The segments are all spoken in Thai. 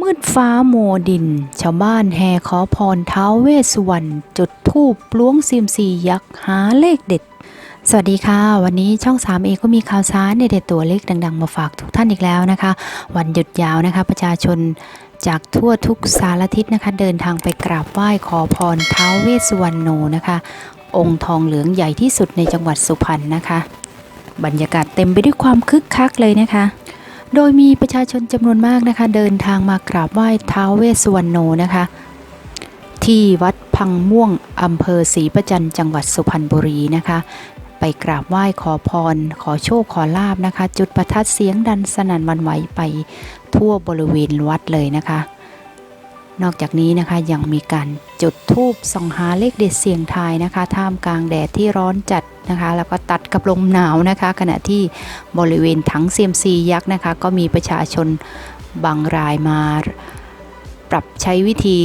มืดฟ้าโมดิน ชาวบ้านแห่ขอพรท้าวเวสสุวรรณจุดธูปล้วงซีมซียักษ์หาเลขเด็ด สวัสดีค่ะ วันนี้ช่อง 3 เอก็มีข่าวสารเด็ดตัวเลขดัง ๆ มาฝากทุกท่านอีกแล้วนะคะ วันหยุดยาวนะคะ ประชาชนจากทั่วทุกสารทิศนะคะ เดินทางไปกราบไหว้ขอพรท้าวเวสสุวรรณโนนะคะ องค์ทองเหลืองใหญ่ที่สุดในจังหวัดสุพรรณนะคะ บรรยากาศเต็มไปด้วยความคึกคักเลยนะคะ โดยมีประชาชนจำนวนมากนะคะ เดินทางมากราบไหว้ท้าวเวสสุวรรณโนนะคะ ที่วัดพังม่วงอำเภอศรีประจันจังหวัดสุพรรณบุรีนะคะ ไปกราบไหว้ขอพร ขอโชคขอลาบนะคะ จุดประทัดเสียงดันสนั่นวันไหวไปทั่วบริเวณวัดเลยนะคะ นอกจากนี้นะคะยังมีการจุดธูปส่องหาเลขเด็ดเสียงทายนะคะ ท่ามกลางแดดที่ร้อนจัดนะคะ แล้วก็ตัดกับลมหนาวนะคะ ขณะที่บริเวณถังเซียมซียักษ์นะคะ ก็มีประชาชนบางรายมา ปรับใช้วิธี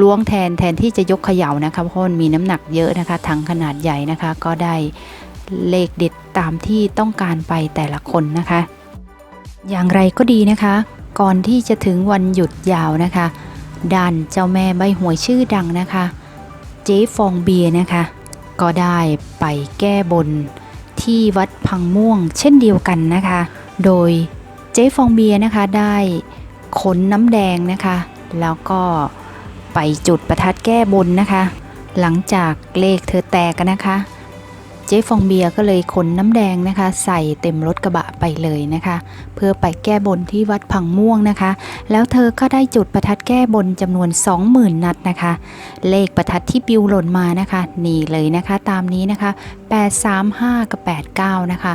ล้วงแทนแทนที่จะยกเขย่านะคะเพราะมันมีน้ำหนักเยอะนะคะถังขนาดใหญ่นะคะ ก็ได้เลขเด็ดตามที่ต้องการไปแต่ละคนนะคะ อย่างไรก็ดีนะคะ ก่อนที่จะถึงวันหยุดยาวนะคะ ด้านเจ้าแม่ใบหวยชื่อดังนะคะ เจ๊ฟองเบียนะคะ ก็ได้ไปแก้บนที่วัดพังม่วงเช่นเดียวกันนะคะ โดยเจ๊ฟองเบียนะคะได้ขนน้ำแดงนะคะ แล้วก็ไปจุดประทัดแก้บนนะคะ หลังจากเลขเธอแตกนะคะ เจ๊ฟองเบียก็เลยขนน้ำแดงนะคะ ใส่เต็มรถกระบะไปเลยนะคะ เพื่อไปแก้บนที่วัดพังม่วงนะคะ แล้วเธอก็ได้จุดประทัดแก้บนจำนวน 20,000 นัดนะคะ เลขประทัดที่ปิวหล่นมานะคะ นี่เลยนะคะ ตามนี้นะคะ 835 กับ 89 นะคะ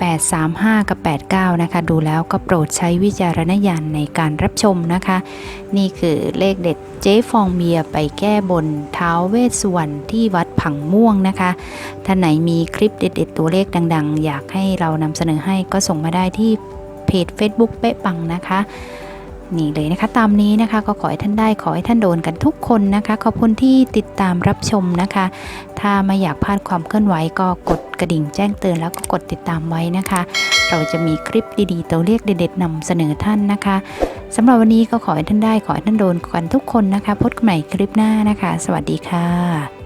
835 กับ 89 นะคะ ดูแล้วก็โปรดใช้วิจารณญาณในการรับชมนะคะ นี่คือเลขเด็ดเจ๊ฟองเมียไปแก้บนท้าวเวสสุวรรณที่วัดผังม่วงนะคะท่านไหนมีคลิปเด็ด ๆ ตัวเลขดัง ๆ อยากให้เรานำเสนอให้ก็ส่งมาได้ที่เพจ Facebook เป๊ะปังนะคะนี่เลยนะคะตามนี้นะคะก็ขอให้ท่านได้ขอให้ท่านโดนกันทุกคนนะคะ ขอบคุณที่ติดตามรับชมนะคะ ถ้าไม่อยากพลาดความเคลื่อนไหวก็กด กระดิ่งแจ้งเตือนแล้วก็กดติดตามไว้นะคะ เราจะมีคลิปดีๆตัวเลขเด็ดๆนำเสนอท่านนะคะสำหรับวันนี้ก็ขอให้ท่านได้ขอให้ท่านโดนกันทุกคนนะคะ พบกันใหม่คลิปหน้านะคะ สวัสดีค่ะ